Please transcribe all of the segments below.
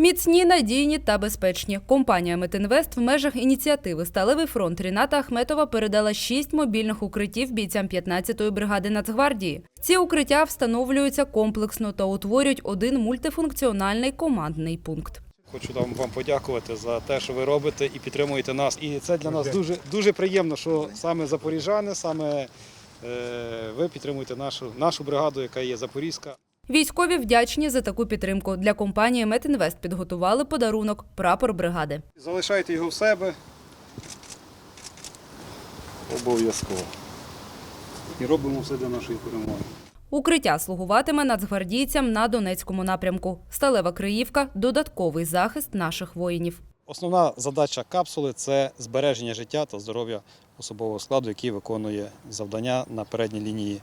Міцні, надійні та безпечні. Компанія Метинвест в межах ініціативи Сталевий фронт Ріната Ахметова передала шість мобільних укриттів бійцям 15-ї бригади Нацгвардії. Ці укриття встановлюються комплексно та утворюють один мультифункціональний командний пункт. Хочу там вам подякувати за те, що ви робите і підтримуєте нас. І це для нас дуже, дуже приємно, що саме запоріжани, саме е, ви підтримуєте нашу, нашу бригаду, яка є запорізька. Військові вдячні за таку підтримку. Для компанії Метинвест підготували подарунок прапор бригади. Залишайте його в себе. Обов'язково. І робимо все для нашої перемоги. Укриття слугуватиме нацгвардійцям на Донецькому напрямку. Сталева Криївка додатковий захист наших воїнів. Основна задача капсули це збереження життя та здоров'я особового складу, який виконує завдання на передній лінії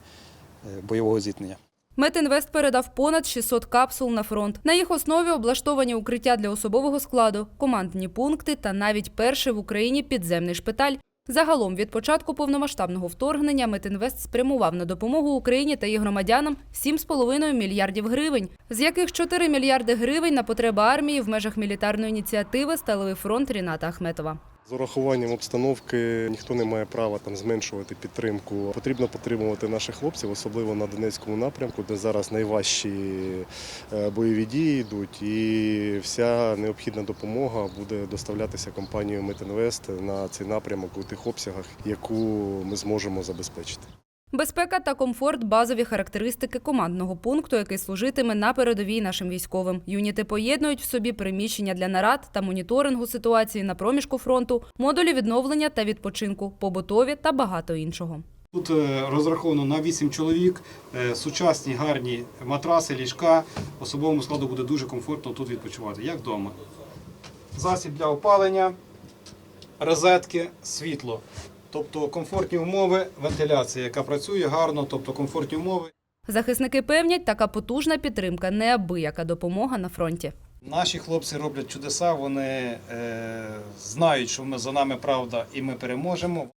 е, бойового зіткнення. Метинвест передав понад 600 капсул на фронт. На їх основі облаштовані укриття для особового складу, командні пункти та навіть перший в Україні підземний шпиталь. Загалом від початку повномасштабного вторгнення Метинвест спрямував на допомогу Україні та її громадянам 7,5 мільярдів гривень, з яких 4 мільярди гривень на потреби армії в межах мілітарної ініціативи Сталевий фронт Ріната Ахметова. З урахуванням обстановки ніхто не має права там зменшувати підтримку. Потрібно підтримувати наших хлопців, особливо на Донецькому напрямку, де зараз найважчі е, бойові дії йдуть, і вся необхідна допомога буде доставлятися компанією Метинвест на цей напрямок у тих обсягах, яку ми зможемо забезпечити. Безпека та комфорт базові характеристики командного пункту, який служитиме на передовій нашим військовим. Юніти поєднують в собі приміщення для нарад та моніторингу ситуації на проміжку фронту, модулі відновлення та відпочинку, побутові та багато іншого. Тут е, розраховано на 8 чоловік, е, сучасні гарні матраси, ліжка. Особовому складу буде дуже комфортно тут відпочивати, як вдома. Засіб для опалення, розетки, світло. Тобто комфортні умови, вентиляція, яка працює гарно, тобто комфортні умови. Захисники певнять, така потужна підтримка неабияка допомога на фронті. Наші хлопці роблять чудеса, вони е, знають, що ми за нами правда і ми переможемо.